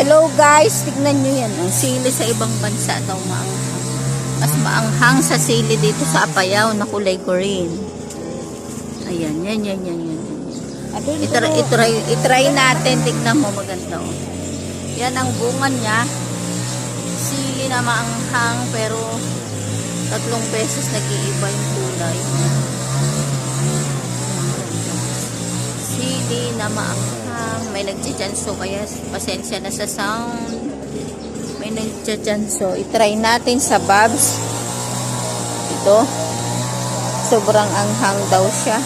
Hello guys, tignan nyo yan. Ang sili sa ibang bansa daw maanghang. Mas maanghang sa sili dito sa Apayao na kulay green. Ayan, yan, yan, yan, yan. Itry, itry, itry natin. Tignan mo maganda. Oh. Yan ang bunga niya. Sili na maanghang pero tatlong beses nag-iiba yung kulay. Sili na maanghang. May nagtsatsanso kaya pasensya na sa sound. May nagtsatsanso. I-try natin sa Babs. Ito. Sobrang anghang daw siya.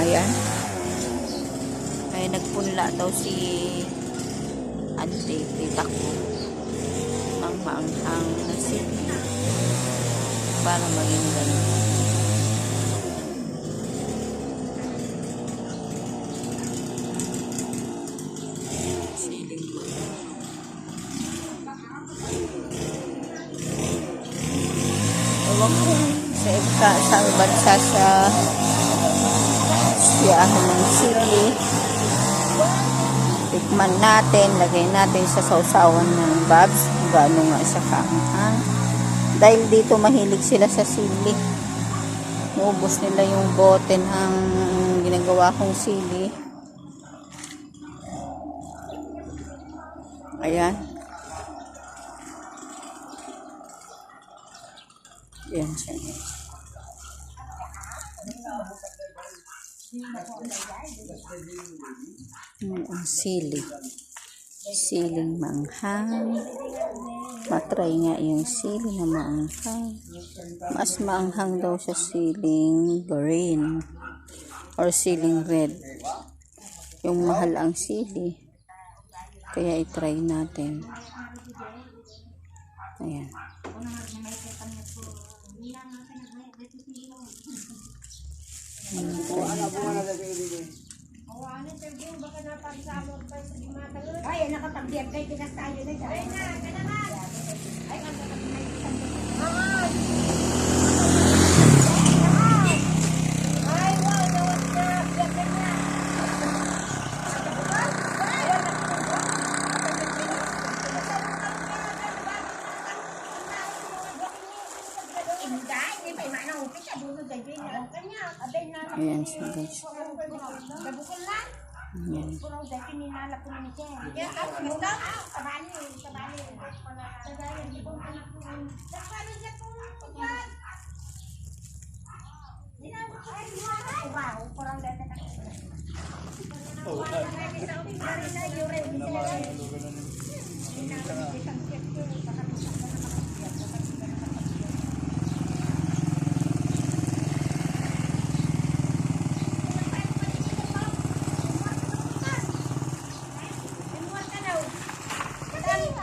Ayan. Ay, nagpunla daw si Ante, tita. Ang maanghang na sili. Para maging ganun. Ewan ko sa sa bansa sa siyahan ng sili. Tikman natin, lagay natin sa sausawan ng babs. Gaano nga siya kaanghang. Dahil dito mahilig sila sa sili. Naubos nila yung bote ng ginagawa kong sili. Ayan. Ayan siya. Ayan ang sili. Siling manghang. Matry nga yung sili na maanghang. Mas maanghang daw sa siling green or siling red. Yung mahal ang sili. Kaya itry natin. Ayan. Ay, nakapag-diyan kay tinas tayo na dyan. Ay, na, ka naman. Ay, ang nakapag Ay, wow, nawag na. Biyak ka na. Inday, di ba? Manahupit siya. Dulo sa dyan. Kanya, abay na. Ayan siya guys. Nabukol lang. Ayan. Pulang dati ninalap ko naman siya. Ya, ako mo na. Sabali, sabali. Sabali, di ko anak ko. Sabali siya ko. Yan. Ninalap ko ay Wow, pulang dati na.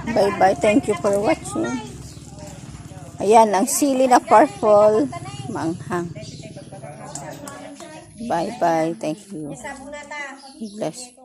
Oh, Bye-bye. Thank you for watching. Ayan, ang sili na purple. Manghang. Bye-bye. Thank you. Bless.